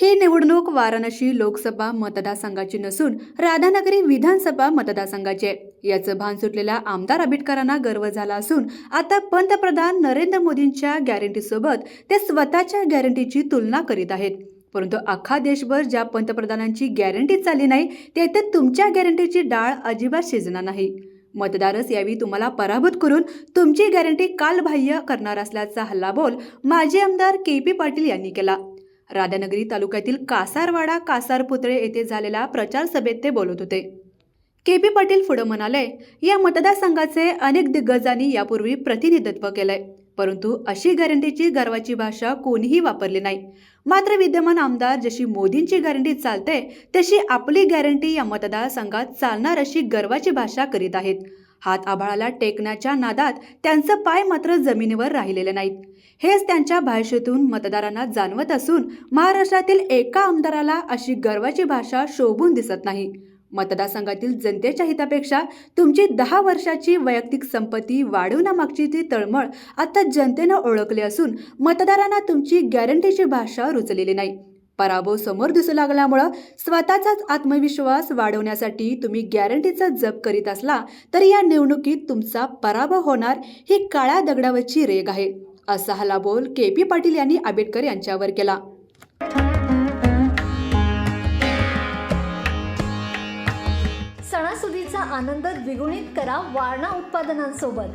ही निवडणूक वाराणसी लोकसभा मतदारसंघाची नसून राधानगरी विधानसभा मतदारसंघाची आहे. याचं भान सुटलेल्या आमदार आंबेडकरांना गर्व झाला असून आता पंतप्रधान नरेंद्र मोदींच्या गॅरंटीसोबत ते स्वतःच्या गॅरंटीची तुलना करीत आहेत. परंतु अख्खा देशभर ज्या पंतप्रधानांची गॅरंटी चालली नाही तेथे तुमच्या गॅरंटीची डाळ अजिबात शिजणार नाही. मतदारच यावी तुम्हाला पराभूत करून तुमची गॅरंटी कालबाह्य करणार असल्याचा हल्लाबोल माजी आमदार के पी पाटील यांनी केला. राधानगरी तालुक्यातील कासारवाडा कासारपुतळे येथे झालेल्या प्रचार सभेत ते बोलत होते. के पी पाटील पुढे म्हणाले या मतदारसंघाचे अनेक दिग्गजांनी यापूर्वी प्रतिनिधित्व केलंय परंतु अशी गॅरंटीची गर्वाची भाषा कोणीही वापरली नाही. मात्र विद्यमान आमदार जशी मोदींची गॅरंटी चालते तशी आपली गॅरंटी या मतदारसंघात चालणार अशी गर्वाची भाषा करीत आहेत. हात आभाळाला टेकण्याच्या नादात त्यांचं पाय मात्र जमिनीवर राहिलेले नाहीत. हेच त्यांच्या भाषेतून मतदारांना जाणवत असून महाराष्ट्रातील एका आमदाराला अशी गर्वाची भाषा शोभून दिसत नाही. मतदारसंघातील जनतेच्या हितापेक्षा तुमची दहा वर्षाची वैयक्तिक संपत्ती वाढवण्यामागची ती तळमळ आता जनतेनं ओळखली असून मतदारांना तुमची गॅरंटीची भाषा रुचलेली नाही. पराभव समोर दिसू लागल्यामुळं स्वतःचाच आत्मविश्वास वाढवण्यासाठी तुम्ही गॅरंटीचा जप करीत असला तर या निवडणुकीत तुमचा पराभव होणार ही काळ्या दगडावरची रेग आहे असा हल्लाबोल के पी पाटील यांनी आंबेडकर यांच्यावर केला. सणासुदीचा आनंद द्विगुणित करा वारणा उत्पादनांसोबत.